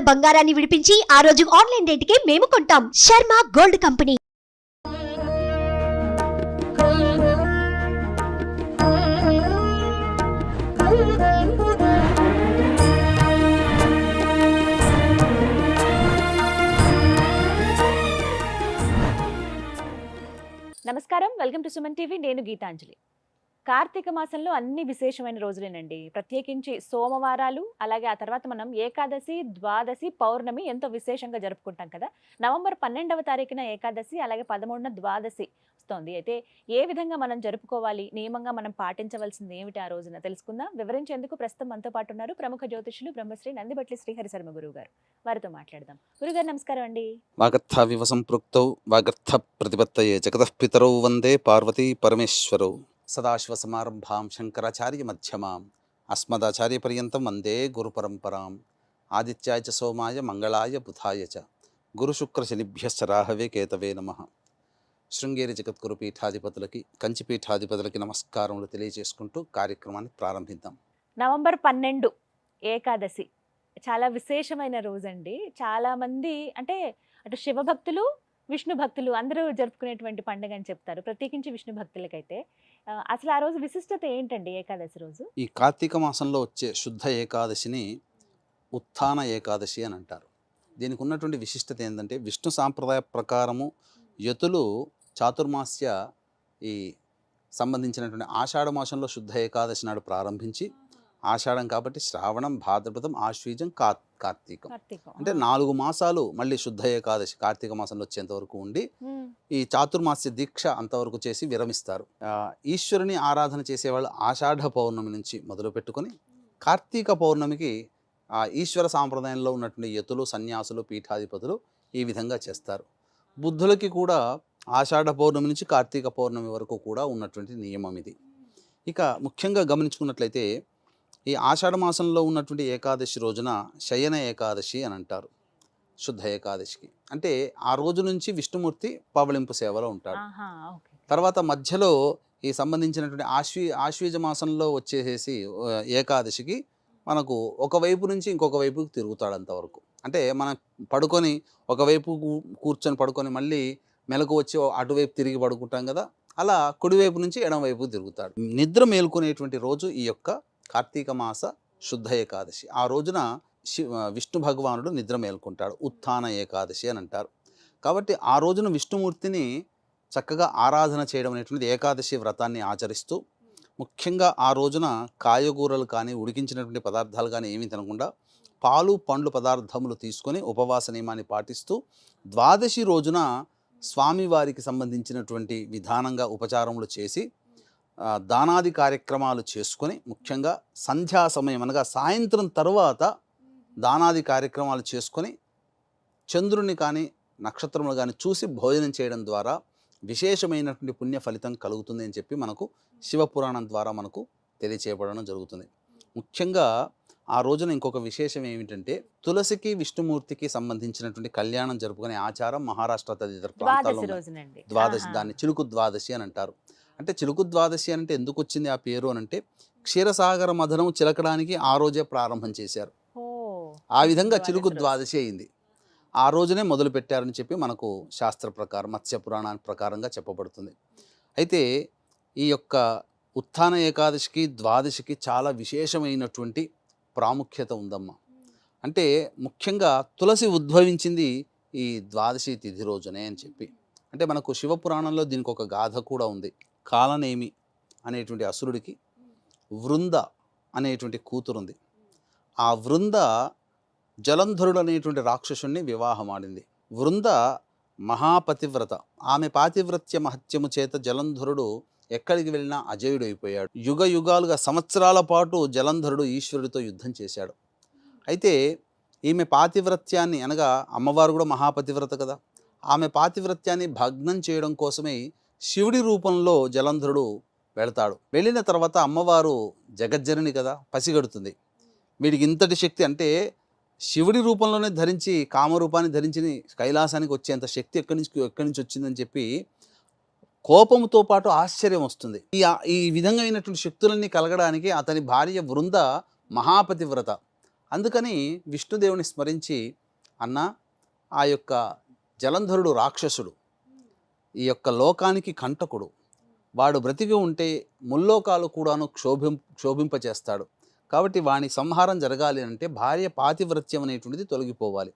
ఉన్న బంగారాన్ని విడిపించి ఆ రోజు ఆన్లైన్ రేటుకే మేము కొంటాం. Sharma gold company. నమస్కారం. Welcome to Suman TV. నేను గీతాంజలి. కార్తీక మాసంలో అన్ని విశేషమైన రోజులేనండి. ప్రత్యేకించి సోమవారాలు అలాగే ఆ తర్వాత మనం ఏకాదశి ద్వాదశి పౌర్ణమి ఎంతో విశేషంగా జరుపుకుంటాం కదా. నవంబర్ పన్నెండవ తారీఖున ఏకాదశి అలాగే పదమూడున ద్వాదశి వస్తోంది. అయితే ఏ విధంగా మనం జరుపుకోవాలి నియమంగా మనం పాటించవలసింది ఏమిటి ఆ రోజున తెలుసుకుందాం. వివరించేందుకు ప్రస్తుతం మనతో పాటు ఉన్నారు ప్రముఖ జ్యోతిషులు బ్రహ్మశ్రీ నందిబట్లి శ్రీహరి శర్మ గురువు గారు వారితో మాట్లాడదాం. గురుగారు నమస్కారం అండి. వివసం సంపృక్తౌ వాగర్థ ప్రతిపత్తయే జగతః పితరౌ వందే పార్వతీ పరమేశ్వరౌ. సదాశివసమారంభాం శంకరాచార్య మధ్యమాం అస్మదాచార్యపర్యంతం వందే గురుపరంపరాం ఆదిత్యాయ చ సోమాయ మంగళాయ బుధాయ చ గురుశుక్రశనిభ్యశ్చ రాహవే కేతవే నమ శృంగేరి జగద్గురు పీఠాధిపతులకి కంచి పీఠాధిపతులకి నమస్కారములు తెలియజేసుకుంటూ కార్యక్రమాన్ని ప్రారంభిద్దాం నవంబర్ పన్నెండు ఏకాదశి చాలా విశేషమైన రోజండి. చాలామంది అంటే అటు శివభక్తులు విష్ణు భక్తులు అందరూ జరుపుకునేటువంటి పండుగ అని చెప్తారు. ప్రత్యేకించి విష్ణు భక్తులకైతే అసలు ఆ రోజు విశిష్టత ఏంటండి ఏకాదశి రోజు? ఈ కార్తీక మాసంలో వచ్చే శుద్ధ ఏకాదశిని ఉత్థాన ఏకాదశి అని అంటారు. దీనికి ఉన్నటువంటి విశిష్టత ఏంటంటే విష్ణు సాంప్రదాయ ప్రకారము యతులు చాతుర్మాస్య ఈ సంబంధించినటువంటి ఆషాఢ మాసంలో శుద్ధ ఏకాదశి నాడు ప్రారంభించి ఆషాఢం కాబట్టి శ్రావణం భాద్రపదం ఆశ్వీజం కార్తీ కార్తీకం. అంటే నాలుగు మాసాలు మళ్ళీ శుద్ధ ఏకాదశి కార్తీక మాసంలో వచ్చేంత వరకు ఉండి ఈ చాతుర్మాస్య దీక్ష అంతవరకు చేసి విరమిస్తారు. ఈశ్వరుని ఆరాధన చేసేవాళ్ళు ఆషాఢ పౌర్ణమి నుంచి మొదలు పెట్టుకొని కార్తీక పౌర్ణమికి ఆ ఈశ్వర సాంప్రదాయంలో ఉన్నటువంటి యతులు సన్యాసులు పీఠాధిపతులు ఈ విధంగా చేస్తారు. బుద్ధులకి కూడా ఆషాఢ పౌర్ణమి నుంచి కార్తీక పౌర్ణమి వరకు కూడా ఉన్నటువంటి నియమం ఇది. ఇక ముఖ్యంగా గమనించుకున్నట్లయితే ఈ ఆషాఢ మాసంలో ఉన్నటువంటి ఏకాదశి రోజున శయన ఏకాదశి అని అంటారు శుద్ధ ఏకాదశికి. అంటే ఆ రోజు నుంచి విష్ణుమూర్తి పవళింపు సేవలో ఉంటాడు. తర్వాత మధ్యలో ఈ సంబంధించినటువంటి ఆశ్వీ ఆశ్వీజ మాసంలో వచ్చేసేసి ఏకాదశికి మనకు ఒకవైపు నుంచి ఇంకొక వైపుకి తిరుగుతాడు అంతవరకు. అంటే మనం పడుకొని ఒకవైపు కూర్చొని పడుకొని మళ్ళీ మెలకు వచ్చి అటువైపు తిరిగి పడుకుంటాం కదా అలా కుడివైపు నుంచి ఎడం వైపు తిరుగుతాడు. నిద్ర మేల్కొనేటువంటి రోజు ఈ యొక్క కార్తీక మాస శుద్ధ ఏకాదశి. ఆ రోజున శి విష్ణు భగవానుడు నిద్ర మేల్కొంటాడు. ఉత్థాన ఏకాదశి అని అంటారు. కాబట్టి ఆ రోజున విష్ణుమూర్తిని చక్కగా ఆరాధన చేయడం అనేటువంటిది ఏకాదశి వ్రతాన్ని ఆచరిస్తూ ముఖ్యంగా ఆ రోజున కాయగూరలు కానీ ఉడికించినటువంటి పదార్థాలు కానీ ఏమీ తినకుండా పాలు పండ్లు పదార్థములు తీసుకొని ఉపవాస నియమాన్ని పాటిస్తూ ద్వాదశి రోజున స్వామివారికి సంబంధించినటువంటి విధానంగా ఉపచారములు చేసి దానాది కార్యక్రమాలు చేసుకొని ముఖ్యంగా సంధ్యా సమయం అనగా సాయంత్రం తర్వాత దానాది కార్యక్రమాలు చేసుకొని చంద్రుని కానీ నక్షత్రములు కానీ చూసి భోజనం చేయడం ద్వారా విశేషమైనటువంటి పుణ్య ఫలితం కలుగుతుంది అని చెప్పి మనకు శివపురాణం ద్వారా మనకు తెలియచేయబడడం జరుగుతుంది. ముఖ్యంగా ఆ రోజున ఇంకొక విశేషం ఏమిటంటే తులసికి విష్ణుమూర్తికి సంబంధించినటువంటి కళ్యాణం జరుపుకునే ఆచారం మహారాష్ట్ర తదితర ప్రాంతాల్లో ద్వాదశి. దాన్ని చిలుకు ద్వాదశి అని అంటారు. అంటే చిలుకు ద్వాదశి అంటే ఎందుకు వచ్చింది ఆ పేరు అని అంటే క్షీరసాగర మధనం చిలకడానికి ఆ రోజే ప్రారంభం చేశారు. ఆ విధంగా చిలుకు. ద్వాదశి అయింది. ఆ రోజునే మొదలు పెట్టారని చెప్పి మనకు శాస్త్ర ప్రకారం మత్స్య పురాణాన్ని ప్రకారంగా చెప్పబడుతుంది. అయితే ఈ యొక్క ఉత్థాన ఏకాదశికి ద్వాదశికి చాలా విశేషమైనటువంటి ప్రాముఖ్యత ఉందమ్మా. అంటే ముఖ్యంగా తులసి ఉద్భవించింది ఈ ద్వాదశి తిథి రోజునే అని చెప్పి. అంటే మనకు శివపురాణంలో దీనికి ఒక గాథ కూడా ఉంది. కాలనేమి అనేటువంటి అసురుడికి వృంద అనేటువంటి కూతురుంది. ఆ వృంద జలంధరుడు అనేటువంటి రాక్షసుణ్ణి వివాహమాడింది. వృంద మహాపతివ్రత. ఆమె పాతివ్రత్య మహత్యము చేత జలంధరుడు ఎక్కడికి వెళ్ళినా అజయుడు అయిపోయాడు యుగ యుగాలుగా సంవత్సరాల పాటు జలంధరుడు ఈశ్వరుడితో యుద్ధం చేశాడు. అయితే ఈమె పాతివ్రత్యాన్ని అనగా అమ్మవారు కూడా మహాపతివ్రత కదా. ఆమె పాతివ్రత్యాన్ని భగ్నం చేయడం కోసమే శివుడి రూపంలో జలంధరుడు వెళతాడు. వెళ్ళిన తర్వాత అమ్మవారు జగజ్జనని కదా పసిగడుతుంది. వీడికి ఇంతటి శక్తి అంటే శివుడి రూపంలోనే ధరించి కామరూపాన్ని ధరించి కైలాసానికి వచ్చేంత శక్తి ఎక్కడి నుంచి ఎక్కడి నుంచి వచ్చిందని చెప్పి కోపంతో పాటు ఆశ్చర్యం వస్తుంది. ఈ ఈ విధంగా అయినటువంటి శక్తులన్నీ కలగడానికి అతని భార్య వృంద మహాపతివ్రత. అందుకని విష్ణుదేవుని స్మరించి అన్న ఆ యొక్క జలంధరుడు రాక్షసుడు ఈ యొక్క లోకానికి కంటకుడు. వాడు బ్రతికి ఉంటే ముల్లోకాలు కూడాను క్షోభిం క్షోభింపచేస్తాడు. కాబట్టి వాని సంహారం జరగాలి అంటే భార్య పాతివ్రత్యం అనేటువంటిది తొలగిపోవాలి.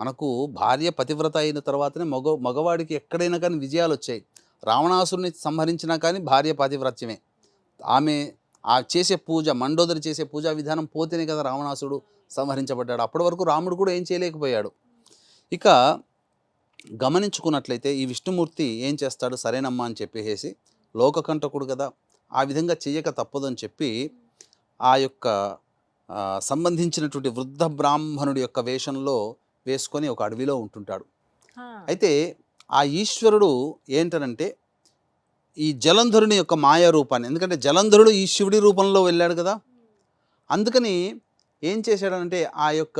మనకు భార్య పతివ్రత అయిన తర్వాతనే మగ మగవాడికి ఎక్కడైనా కానీ విజయాలు వచ్చాయి రావణాసురుని సంహరించినా కానీ భార్య పాతివ్రత్యమే. ఆమె ఆ చేసే పూజ మండోదరి చేసే పూజా విధానం పోతేనే కదా రావణాసురుడు సంహరించబడ్డాడు. అప్పటి వరకు రాముడు కూడా ఏం చేయలేకపోయాడు. ఇక గమనించుకున్నట్లయితే ఈ విష్ణుమూర్తి ఏం చేస్తాడు? సరేనమ్మా అని చెప్పేసి లోకకంటకుడు కదా ఆ విధంగా చెయ్యక తప్పదని చెప్పి ఆ యొక్క సంబంధించినటువంటి వృద్ధ బ్రాహ్మణుడి యొక్క వేషంలో వేసుకొని ఒక అడవిలో ఉంటుంటాడు. అయితే ఆ ఈశ్వరుడు ఏంటనంటే ఈ జలంధరుని యొక్క మాయా రూపాన్ని ఎందుకంటే జలంధరుడు ఈ శివుడి రూపంలో వెళ్ళాడు కదా అందుకని ఏం చేశాడనంటే ఆ యొక్క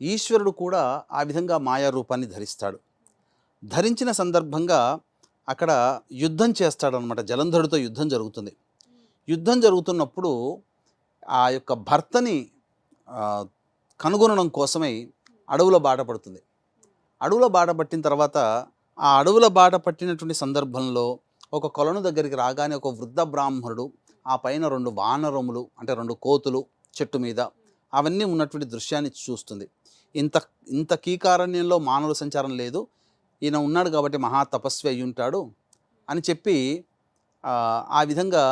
ఈశ్వరుడు కూడా ఆ విధంగా మాయా రూపాన్ని ధరిస్తాడు. ధరించిన సందర్భంగా అక్కడ యుద్ధం చేస్తాడనమాట జలంధరుడితో యుద్ధం జరుగుతుంది. యుద్ధం జరుగుతున్నప్పుడు ఆ యొక్క భర్తని కనుగొనడం కోసమై అడవుల బాట పడుతుంది. అడవుల బాట పట్టిన తర్వాత ఆ అడవుల బాట పట్టినటువంటి సందర్భంలో ఒక కొలను దగ్గరికి రాగానే ఒక వృద్ధ బ్రాహ్మణుడు ఆ పైన రెండు వానరములు అంటే రెండు కోతులు చెట్టు మీద అవన్నీ ఉన్నటువంటి దృశ్యాన్ని చూస్తుంది. ఇంత ఇంత కీకారణ్యంలో మానవ సంచారం లేదు. ఈయన ఉన్నాడు కాబట్టి మహా తపస్వి అయి ఉంటాడు అని చెప్పి ఆ, విధంగా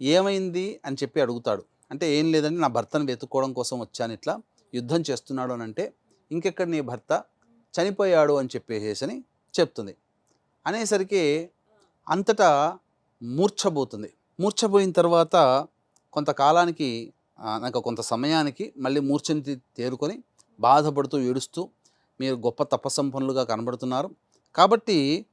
ఏమైంది అని చెప్పి అడుగుతాడు. అంటే ఏం లేదండి నా భర్తను వెతుక్కోవడం కోసం వచ్చాను ఇట్లా యుద్ధం చేస్తున్నాడు అని అంటే ఇంకెక్కడ నీ భర్త? చనిపోయాడు అని చెప్పేసి చెప్తుంది. అనేసరికి అంతటా మూర్ఛపోతుంది మూర్ఛపోయిన తర్వాత కొంతకాలానికి నాకు కొంత సమయానికి మళ్ళీ మూర్ఛని తేరుకొని బాధపడుతూ ఏడుస్తూ మీరు గొప్ప తపస్సంపన్నులుగా కనబడుతున్నారు. కాబట్టి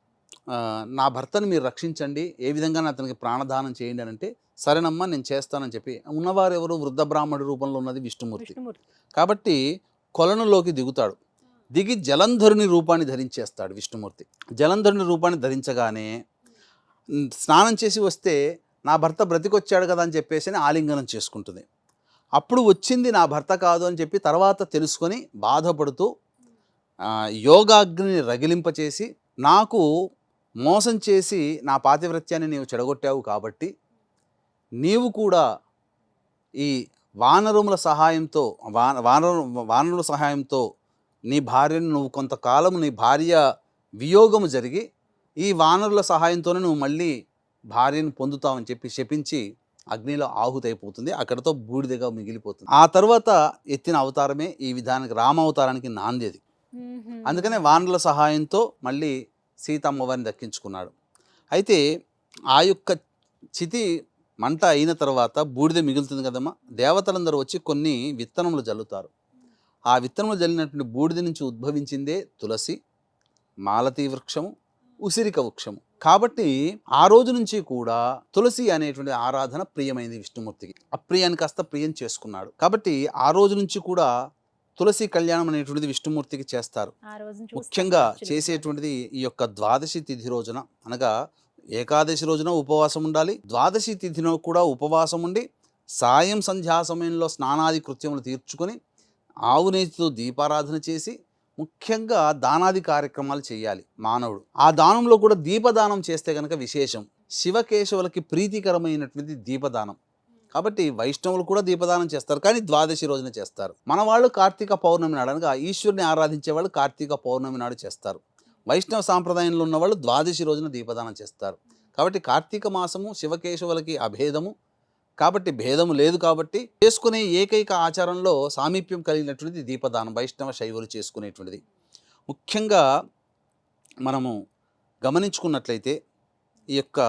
నా భర్తను మీరు రక్షించండి. ఏ విధంగా అతనికి ప్రాణదానం చేయండి అని అంటే సరేనమ్మా నేను చేస్తానని చెప్పి. ఉన్నవారు ఎవరు వృద్ధ బ్రాహ్మణుడి రూపంలో ఉన్నది విష్ణుమూర్తి. కాబట్టి కొలనులోకి దిగుతాడు. దిగి జలంధరుని రూపాన్ని ధరించేస్తాడు విష్ణుమూర్తి. జలంధరుని రూపాన్ని ధరించగానే స్నానం చేసి వస్తే నా భర్త బ్రతికొచ్చాడు కదా అని చెప్పేసి ఆలింగనం చేసుకుంటుంది. అప్పుడు వచ్చింది నా భర్త కాదు అని చెప్పి తర్వాత తెలుసుకొని బాధపడుతూ యోగాగ్ని రగిలింపచేసి నాకు మోసం చేసి నా పాతివ్రత్యాన్ని నీవు చెడగొట్టావు కాబట్టి నీవు కూడా ఈ వానరుముల సహాయంతో వాన వానరు వానరుల సహాయంతో నీ భార్యను నువ్వు కొంతకాలం నీ భార్య వియోగము జరిగి ఈ వానరుల సహాయంతోనే నువ్వు మళ్ళీ భార్యను పొందుతావని చెప్పి శపించి అగ్నిలో ఆహుతైపోతుంది. అక్కడతో బూడిదగా మిగిలిపోతుంది. ఆ తర్వాత ఎత్తిన అవతారమే ఈ విధానానికి రామ అవతారానికి నాందేది. అందుకనే వానల సహాయంతో మళ్ళీ సీతమ్మవారిని దక్కించుకున్నాడు. అయితే ఆ యొక్క చితి మంట అయిన తర్వాత బూడిద మిగులుతుంది కదమ్మా. దేవతలందరూ వచ్చి కొన్ని విత్తనములు జల్లుతారు. ఆ విత్తనములు జల్లినటువంటి బూడిద నుంచి ఉద్భవించిందే తులసి మాలతీ వృక్షము ఉసిరిక వృక్షము. కాబట్టి ఆ రోజు నుంచి కూడా తులసి అనేటువంటి ఆరాధన ప్రియమైంది విష్ణుమూర్తికి. అప్రియాన్ని కాస్త ప్రియం చేసుకున్నాడు. కాబట్టి ఆ రోజు నుంచి కూడా తులసి కళ్యాణం అనేటువంటిది విష్ణుమూర్తికి చేస్తారు. ముఖ్యంగా చేసేటువంటిది ఈ యొక్క ద్వాదశి తిథి రోజున. అనగా ఏకాదశి రోజున ఉపవాసం ఉండాలి. ద్వాదశి తిథిలో కూడా ఉపవాసం ఉండి సాయం సంధ్యా సమయంలో స్నానాది కృత్యములు తీర్చుకొని ఆవు నేతితో దీపారాధన చేసి ముఖ్యంగా దానాది కార్యక్రమాలు చేయాలి మానవుడు. ఆ దానంలో కూడా దీపదానం చేస్తే కనుక విశేషం. శివకేశవులకి ప్రీతికరమైనటువంటి దీపదానం. కాబట్టి వైష్ణవులు కూడా దీపదానం చేస్తారు. కానీ ద్వాదశి రోజున చేస్తారు. మన వాళ్ళు కార్తీక పౌర్ణమి నాడు అనగా ఈశ్వరుని ఆరాధించే వాళ్ళు కార్తీక పౌర్ణమి నాడు చేస్తారు. వైష్ణవ సాంప్రదాయంలో ఉన్న వాళ్ళు ద్వాదశి రోజున దీపదానం చేస్తారు. కాబట్టి కార్తీక మాసము శివకేశవులకి అభేదము కాబట్టి భేదము లేదు కాబట్టి చేసుకునే ఏకైక ఆచారంలో సామీప్యం కలిగినటువంటిది దీపదానం వైష్ణవ శైవులు చేసుకునేటువంటిది. ముఖ్యంగా మనము గమనించుకున్నట్లయితే ఈ యొక్క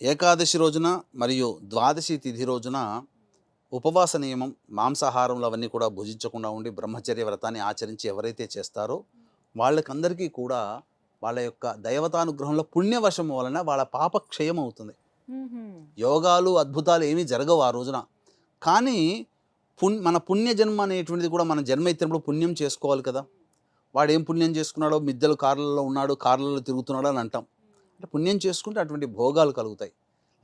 ఏకాదశి రోజున మరియు ద్వాదశి తిథి రోజున ఉపవాస నియమం మాంసాహారంలో అవన్నీ కూడా భుజించకుండా ఉండి బ్రహ్మచర్య వ్రతాన్ని ఆచరించి ఎవరైతే చేస్తారో వాళ్ళకందరికీ కూడా వాళ్ళ యొక్క దైవతానుగ్రహంలో పుణ్యవశం వలన వాళ్ళ పాప క్షయం అవుతుంది. యోగాలు అద్భుతాలు ఏమీ జరగవు ఆ రోజున. కానీ పుణ్ మన పుణ్య జన్మ అనేటువంటిది కూడా మన జన్మ ఎత్తినప్పుడు పుణ్యం చేసుకోవాలి కదా. వాడు ఏం పుణ్యం చేసుకున్నాడో మిద్దెలు కార్లలో ఉన్నాడు కార్లలో తిరుగుతున్నాడు అని అంటాం. అంటే పుణ్యం చేసుకుంటే అటువంటి భోగాలు కలుగుతాయి.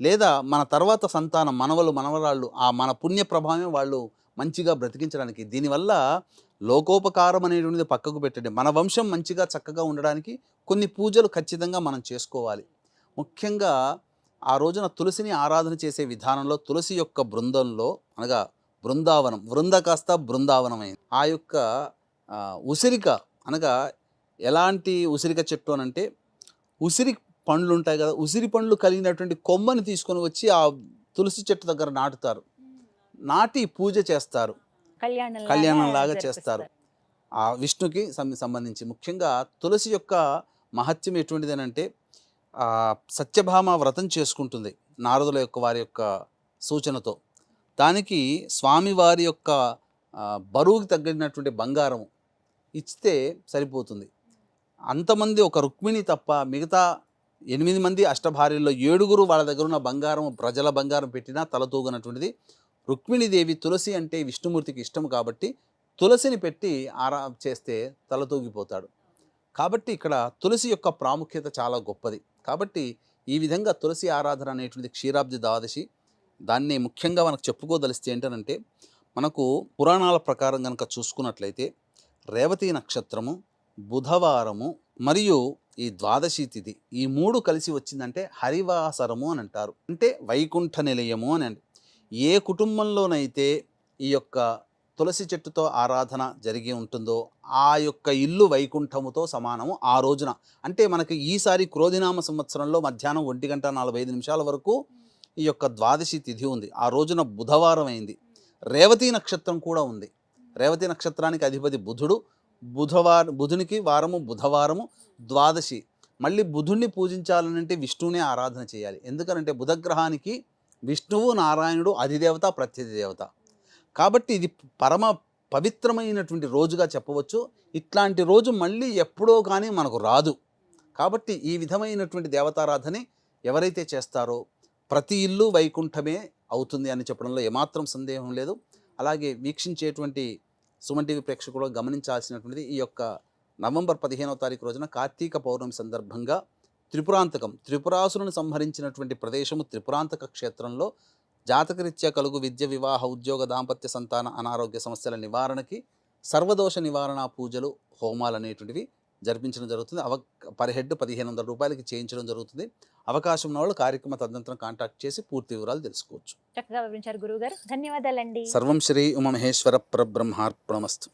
లేదా మన తర్వాత సంతానం మనవలు మనవరాళ్ళు ఆ మన పుణ్య ప్రభావమే వాళ్ళు మంచిగా బ్రతికించడానికి. దీనివల్ల లోకోపకారం అనేటువంటిది పక్కకు పెట్టండి. మన వంశం మంచిగా చక్కగా ఉండడానికి కొన్ని పూజలు ఖచ్చితంగా మనం చేసుకోవాలి. ముఖ్యంగా ఆ రోజున తులసిని ఆరాధన చేసే విధానంలో తులసి యొక్క బృందంలో అనగా బృందావనం వృంద కాస్త బృందావనం ఆ యొక్క ఉసిరిక అనగా ఎలాంటి ఉసిరిక చెట్టు అని అంటే ఉసిరి పండ్లు ఉంటాయి కదా ఉసిరి పండ్లు కలిగినటువంటి కొమ్మని తీసుకొని వచ్చి ఆ తులసి చెట్టు దగ్గర నాటుతారు. నాటి పూజ చేస్తారు. కళ్యాణం లాగా చేస్తారు. ఆ విష్ణుకి సం- సంబంధించి ముఖ్యంగా తులసి యొక్క మహత్యం ఎటువంటిది అని అంటే ఆ, సత్యభామ వ్రతం చేసుకుంటుంది నారదుల యొక్క వారి యొక్క సూచనతో. దానికి స్వామివారి యొక్క బరువుకి తగ్గినటువంటి బంగారం ఇస్తే సరిపోతుంది. అంతమంది ఒక రుక్మిణి తప్ప మిగతా ఎనిమిది మంది అష్టభార్యల్లో ఏడుగురు వాళ్ళ దగ్గర ఉన్న బంగారం ప్రజల బంగారం పెట్టినా తలతూగనటువంటిది రుక్మిణీదేవి తులసి అంటే విష్ణుమూర్తికి ఇష్టం కాబట్టి తులసిని పెట్టి ఆరా చేస్తే తలతూగిపోతాడు కాబట్టి ఇక్కడ తులసి యొక్క ప్రాముఖ్యత చాలా గొప్పది. కాబట్టి ఈ విధంగా తులసి ఆరాధన అనేటువంటి క్షీరాబ్ది ద్వాదశి. దాన్ని ముఖ్యంగా మనకు చెప్పుకోదలిస్తే ఏంటనంటే మనకు పురాణాల ప్రకారం కనుక చూసుకున్నట్లయితే రేవతి నక్షత్రము బుధవారము మరియు ఈ ద్వాదశి తిథి ఈ మూడు కలిసి వచ్చిందంటే హరివాసరము అని అంటారు. అంటే వైకుంఠ నిలయము అని ఏ కుటుంబంలోనైతే ఈ యొక్క తులసి చెట్టుతో ఆరాధన జరిగి ఉంటుందో ఆ యొక్క ఇల్లు వైకుంఠముతో సమానము ఆ రోజున. అంటే మనకి ఈసారి క్రోధినామ సంవత్సరంలో మధ్యాహ్నం ఒంటి గంట నలభై ఐదు నిమిషాల వరకు ఈ యొక్క ద్వాదశి తిథి ఉంది. ఆ రోజున బుధవారం అయింది. రేవతి నక్షత్రం కూడా ఉంది. రేవతి నక్షత్రానికి అధిపతి బుధుడు. బుధవారం బుధునికి వారము బుధవారము ద్వాదశి. మళ్ళీ బుధుణ్ణి పూజించాలనంటే విష్ణువునే ఆరాధన చేయాలి. ఎందుకనంటే బుధగ్రహానికి విష్ణువు నారాయణుడు అధిదేవత ప్రత్యధి దేవత. కాబట్టి ఇది పరమ పవిత్రమైనటువంటి రోజుగా చెప్పవచ్చు. ఇట్లాంటి రోజు మళ్ళీ ఎప్పుడో కానీ మనకు రాదు. కాబట్టి ఈ విధమైనటువంటి దేవతారాధని ఎవరైతే చేస్తారో ప్రతి ఇల్లు వైకుంఠమే అవుతుంది అని చెప్పడంలో ఏమాత్రం సందేహం లేదు. అలాగే వీక్షించేటువంటి సుమన్ టీవీ ప్రేక్షకులు గమనించాల్సినటువంటిది ఈ యొక్క నవంబర్ పదిహేనవ తారీఖు రోజున కార్తీక పౌర్ణమి సందర్భంగా త్రిపురాంతకం త్రిపురాసులను సంహరించినటువంటి ప్రదేశము త్రిపురాంతక క్షేత్రంలో జాతకరీత్యా కలుగు విద్య వివాహ ఉద్యోగ దాంపత్య సంతాన అనారోగ్య సమస్యల నివారణకి సర్వదోష నివారణ పూజలు హోమాలు అనేటువంటివి జరిపించడం జరుగుతుంది. అవ పర్ హెడ్ పదిహేను వందల రూపాయలకి చేయించడం జరుగుతుంది. అవకాశం ఉన్న వాళ్ళు కార్యక్రమ తదనంతరం కాంటాక్ట్ చేసి పూర్తి వివరాలు తెలుసుకోవచ్చు. చక్కగా వివరించారు గురువు గారు ధన్యవాదాలండి. సర్వం శ్రీ ఉమమహేశ్వర పరబ్రహ్మార్పణమస్తు.